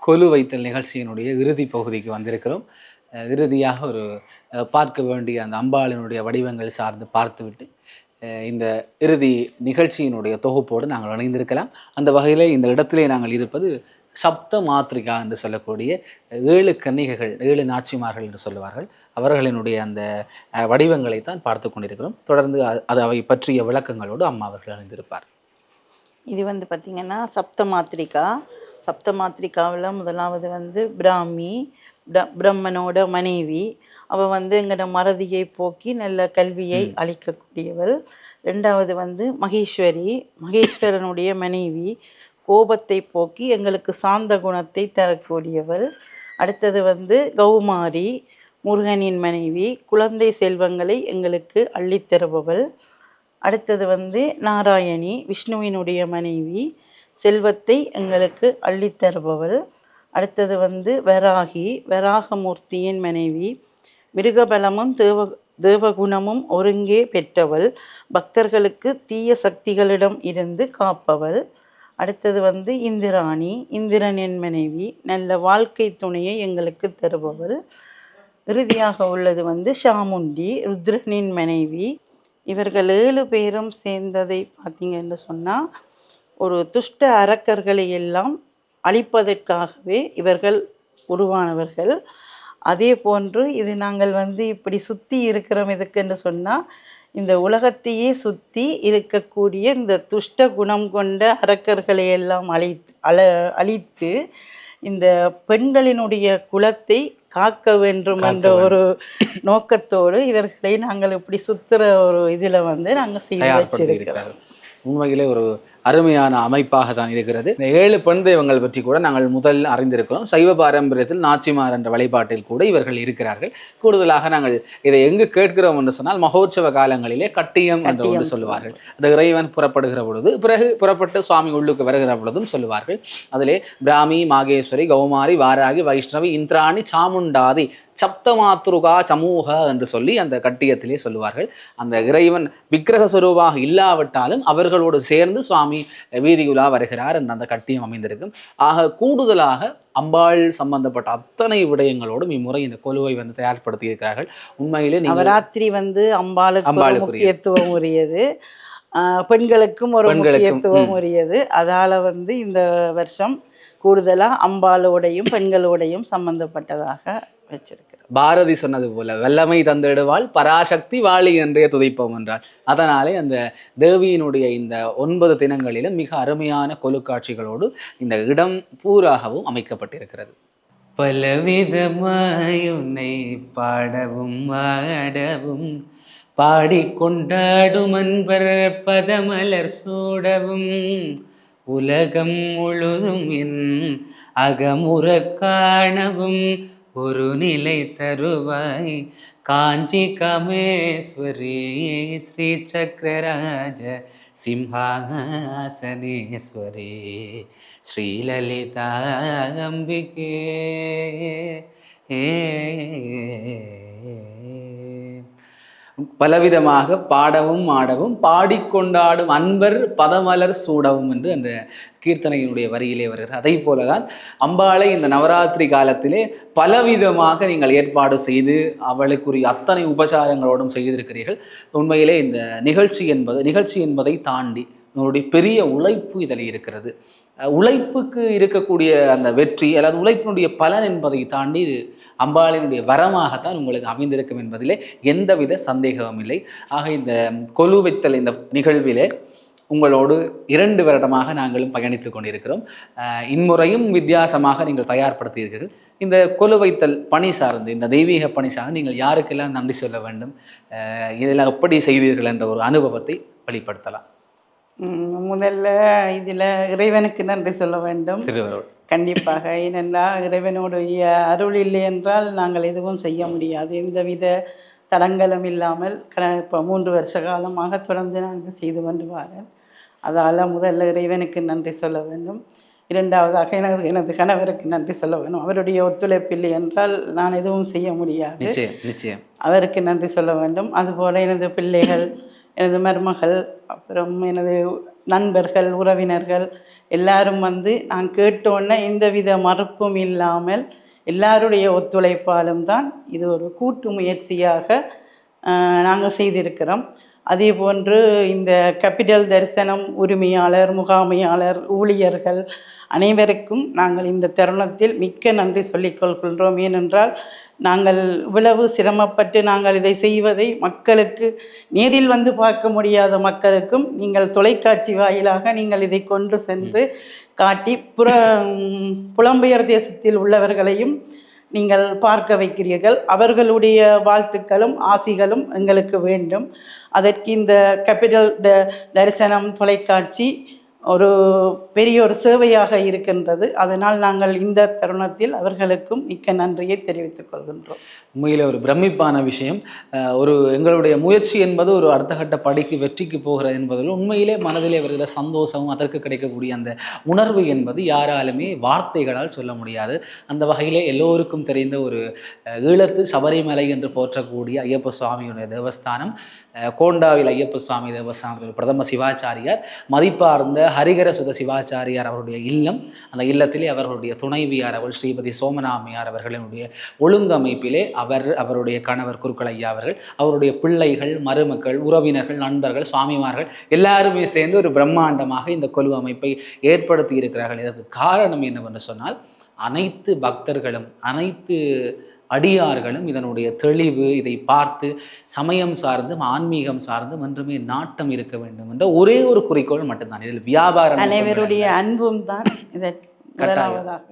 கொலு வைத்தல் நிகழ்ச்சியினுடைய இறுதி பகுதிக்கு வந்திருக்கிறோம். அஹ் இறுதியாக ஒரு அஹ், பார்க்க வேண்டிய அந்த அம்பாளினுடைய வடிவங்கள் சார்ந்து பார்த்துவிட்டு அஹ், இந்த இறுதி நிகழ்ச்சியினுடைய தொகுப்போடு நாங்கள் இணைந்திருக்கலாம். அந்த வகையில் இந்த இடத்திலே நாங்கள் இருப்பது சப்த மாத்ரிகா என்று சொல்லக்கூடிய ஏழு கன்னிகைகள் ஏழு நாச்சிமார்கள் என்று சொல்லுவார்கள். அவர்களினுடைய அந்த அஹ், வடிவங்களைத்தான் பார்த்து கொண்டிருக்கிறோம். தொடர்ந்து அது அவை பற்றிய விளக்கங்களோடு அம்மா அவர்கள் இணைந்திருப்பார் இது வந்து பார்த்திங்கன்னா சப்த மாத்ரிகா சப்த மாத்ரிகாவில் முதலாவது வந்து பிராமி பிர- பிரம்மனோட மனைவி. அவள் வந்து எங்களோட மறதியை போக்கி நல்ல கல்வியை அளிக்கக்கூடியவள். ரெண்டாவது வந்து மகேஸ்வரி. மகேஸ்வரனுடைய மனைவி. கோபத்தை போக்கி எங்களுக்கு சாந்த குணத்தை தரக்கூடியவள். அடுத்தது வந்து கௌமாரி முருகனின் மனைவி குழந்தை செல்வங்களை எங்களுக்கு அள்ளித்தருபவள் அடுத்தது வந்து நாராயணி விஷ்ணுவினுடைய மனைவி செல்வத்தை எங்களுக்கு அள்ளித்தருபவள் அடுத்தது வந்து வராகி வராகமூர்த்தியின் மனைவி. மிருகபலமும் தேவ தேவகுணமும் ஒருங்கே பெற்றவள். பக்தர்களுக்கு தீய சக்திகளிடம் இருந்து காப்பவள். அடுத்தது வந்து இந்திராணி. இந்திரனின் மனைவி. நல்ல வாழ்க்கை துணையை எங்களுக்கு தருபவள். இறுதியாக உள்ளது வந்து ஷாமுண்டி ருத்ரனின் மனைவி. இவர்கள் ஏழு பேரும் சேர்ந்ததை பார்த்தீங்கன்னு சொன்னால் ஒரு துஷ்ட அரக்கர்களை எல்லாம் அழிப்பதற்காகவே இவர்கள் உருவானவர்கள். அதே போன்று இது நாங்கள் வந்து இப்படி சுற்றி இருக்கிறோம் எதுக்குன்னு சொன்னால் இந்த உலகத்தையே சுற்றி இருக்கக்கூடிய இந்த துஷ்ட குணம் கொண்ட அரக்கர்களை எல்லாம் அழி அழ அழித்து இந்த பெண்களினுடைய குலத்தை காக்க வேண்டும் என்ற ஒரு நோக்கத்தோடு இவர்களை நாங்கள் இப்படி சுத்துற ஒரு இதுல வந்து நாங்கள் செய்து வச்சிருக்கிறோம். உண்மையிலே ஒரு அருமையான அமைப்பாக தான் இருக்கிறது. இந்த ஏழு பெண் தெய்வங்கள் பற்றி கூட நாங்கள் முதல் அறிந்திருக்கிறோம். சைவ பாரம்பரியத்தில் நாச்சிமார் என்ற வழிபாட்டில் கூட இவர்கள் இருக்கிறார்கள். கூடுதலாக நாங்கள் இதை எங்கு கேட்கிறோம் என்று சொன்னால் மகோற்சவ காலங்களிலே கட்டியம் என்று ஒன்று சொல்லுவார்கள். அது இறைவன் புறப்படுகிற பொழுது பிறகு புறப்பட்டு சுவாமி உள்ளுக்கு வருகிற பொழுதும் சொல்லுவார்கள். அதிலே பிராமி மாகேஸ்வரி கௌமாரி வாராகி வைஷ்ணவி இந்திராணி சாமுண்டாதி சப்தமாத்ருகா சமூக என்று சொல்லி அந்த கட்டியத்திலே சொல்லுவார்கள். அந்த இறைவன் விக்கிரக சுரூபாக இல்லாவிட்டாலும் அவர்களோடு சேர்ந்து சுவாமி வீதியுலா வருகிறார் என்ற அந்த கட்டியம் அமைந்திருக்கும். ஆக கூடுதலாக அம்பாள் சம்பந்தப்பட்ட அத்தனை விடயங்களோடும் இம்முறை இந்த கொலுவை வந்து தயார்படுத்தி இருக்கிறார்கள் உண்மையிலே நவராத்திரி வந்து அம்பாளுக்கு. முக்கியத்துவம் உரியது. பெண்களுக்கும் ஒரு முக்கியத்துவம். உரியது. அதால வந்து இந்த வருஷம் கூடுதலா அம்பாளோடையும் பெண்களோடையும் சம்பந்தப்பட்டதாக வச்சிருக்கிறோம் பாரதி சொன்னது போல வல்லமை தந்திடுவாள் பராசக்தி வாழி என்றே துதைப்போம் என்றாள். அதனாலே அந்த தேவியினுடைய இந்த ஒன்பது தினங்களிலும் மிக அருமையான கொலுக்காட்சிகளோடு இந்த இடம் பூராகவும் அமைக்கப்பட்டிருக்கிறது. பலவிதமாயுனை பாடவும் ஆடவும் பாடிக்கொண்டாடும் அன்பர் பதமலர் சூடவும் உலகம் முழுதும் என் அகமுற காணவும் ஒரு நிலை தருவாய் காஞ்சி காமேஸ்வரி ஸ்ரீ சக்கரராஜ சிம்ஹாசனேஸ்வரி ஸ்ரீலலிதா அம்பிகே பலவிதமாக பாடவும் ஆடவும் பாடிக்கொண்டாடும் அன்பர் பதமலர் சூடவும் என்று அந்த கீர்த்தனையினுடைய வரியிலே வருகிறார் அதே போலதான் அம்பாளை இந்த நவராத்திரி காலத்திலே பலவிதமாக நீங்கள் ஏற்பாடு செய்து அவளுக்குரிய அத்தனை உபசாரங்களோடும் செய்திருக்கிறீர்கள். உண்மையிலே இந்த நிகழ்ச்சி என்பது நிகழ்ச்சி என்பதை தாண்டி உங்களுடைய பெரிய உழைப்பு இதில் இருக்கிறது. உழைப்புக்கு இருக்கக்கூடிய அந்த வெற்றி அல்லது உழைப்பினுடைய பலன் என்பதை தாண்டி இது அம்பாளினுடைய வரமாகத்தான் உங்களுக்கு அமைந்திருக்கும் என்பதிலே எந்தவித சந்தேகமும் இல்லை. ஆக இந்த கொலு வைத்தல் இந்த நிகழ்விலே உங்களோடு இரண்டு வருடமாக நாங்களும் பயணித்துக் கொண்டிருக்கிறோம். இன்முறையும் வித்தியாசமாக நீங்கள் தயார்படுத்தியிருக்கிறீர்கள். இந்த கொலு வைத்தல் பணி சார்ந்து இந்த தெய்வீக பணி சார்ந்து நீங்கள் யாருக்கெல்லாம் நன்றி சொல்ல வேண்டும்? இதெல்லாம் எப்படி செய்தீர்கள் என்ற ஒரு அனுபவத்தை வெளிப்படுத்தலாம். முதல்ல இதுல இறைவனுக்கு நன்றி சொல்ல வேண்டும். கண்டிப்பாக ஏனென்றால் இறைவனுடைய அருள் இல்லை என்றால் நாங்கள் எதுவும் செய்ய முடியாது. எந்தவித தடங்களும் இல்லாமல் க இப்போ மூன்று வருஷ காலமாக தொடர்ந்து நாங்கள் செய்து கொண்டு வரேன். அதால் முதல்ல இறைவனுக்கு நன்றி சொல்ல வேண்டும். இரண்டாவதாக எனது எனது கணவருக்கு நன்றி சொல்ல வேண்டும். அவருடைய ஒத்துழைப்பு இல்லை என்றால் நான் எதுவும் செய்ய முடியாது. அவருக்கு நன்றி சொல்ல வேண்டும். அதுபோல எனது பிள்ளைகள் எனது மருமகள் அப்புறம் எனது நண்பர்கள் உறவினர்கள் எல்லாரும் வந்து நான் கேட்டோன்னே எந்தவித மறுப்பும் இல்லாமல் எல்லாருடைய ஒத்துழைப்பாலும் தான் இது ஒரு கூட்டு முயற்சியாக நாங்கள் செய்திருக்கிறோம். அதே போன்று இந்த கேபிட்டல் தரிசனம் உரிமையாளர் முகாமையாளர் ஊழியர்கள் அனைவருக்கும் நாங்கள் இந்த தருணத்தில் மிக்க நன்றி சொல்லிக்கொள்கின்றோம் ஏனென்றால் நாங்கள் இவ்வளவு சிரமப்பட்டு நாங்கள் இதை செய்வதை மக்களுக்கு நேரில் வந்து பார்க்க முடியாத மக்களுக்கும் நீங்கள் தொலைக்காட்சி வாயிலாக நீங்கள் இதை கொண்டு சென்று காட்டி புற புலம்பெயர் தேசத்தில் உள்ளவர்களையும் நீங்கள் பார்க்க வைக்கிறீர்கள். அவர்களுடைய வாழ்த்துக்களும் ஆசிகளும் எங்களுக்கு வேண்டும். அதற்கு இந்த கேபிட்டல் த தரிசனம் தொலைக்காட்சி ஒரு பெரிய ஒரு சேவையாக இருக்கின்றது. அதனால் நாங்கள் இந்த தருணத்தில் அவர்களுக்கும் மிக்க நன்றியை தெரிவித்துக் கொள்கின்றோம். உண்மையிலே ஒரு பிரமிப்பான விஷயம். ஒரு எங்களுடைய முயற்சி என்பது ஒரு அடுத்த கட்ட படிக்கு வெற்றிக்கு போகிறது என்பதில் உண்மையிலே மனதிலே வருகிற சந்தோஷமும் அதற்கு கிடைக்கக்கூடிய அந்த உணர்வு என்பது யாராலுமே வார்த்தைகளால் சொல்ல முடியாது. அந்த வகையிலே எல்லோருக்கும் தெரிந்த ஒரு ஈழத்து சபரிமலை என்று போற்றக்கூடிய ஐயப்ப சுவாமியுடைய தேவஸ்தானம் கோண்டாவில் ஐயப்ப சுவாமி தேவஸ்தானத்தில் பிரதம சிவாச்சாரியார் மதிப்பார்ந்த ஹரிகர சுத சிவாச்சாரியார் அவருடைய இல்லம் அந்த இல்லத்திலே அவர்களுடைய துணைவியார் அவள் ஸ்ரீமதி சோமநாமியார் அவர்களினுடைய ஒழுங்கமைப்பிலே அவர் அவருடைய கணவர் குருக்கள் அவர்கள் அவருடைய பிள்ளைகள் மருமக்கள் உறவினர்கள் நண்பர்கள் சுவாமிமார்கள் எல்லாருமே சேர்ந்து ஒரு பிரம்மாண்டமாக இந்த கொலு அமைப்பை ஏற்படுத்தி இருக்கிறார்கள். இதற்கு காரணம் என்னவென்று சொன்னால் அனைத்து பக்தர்களும் அனைத்து அடியார்களும் இதனுடைய தெளிவு இதை பார்த்து சமயம் சார்ந்தும் ஆன்மீகம் சார்ந்தும் என்றுமே நாட்டம் இருக்க வேண்டும் என்ற ஒரே ஒரு குறிக்கோள் மட்டும்தான் இதில் வியாபாரம் அனைவருடைய அன்பும் தான் இதற்கு. முதலாவதாக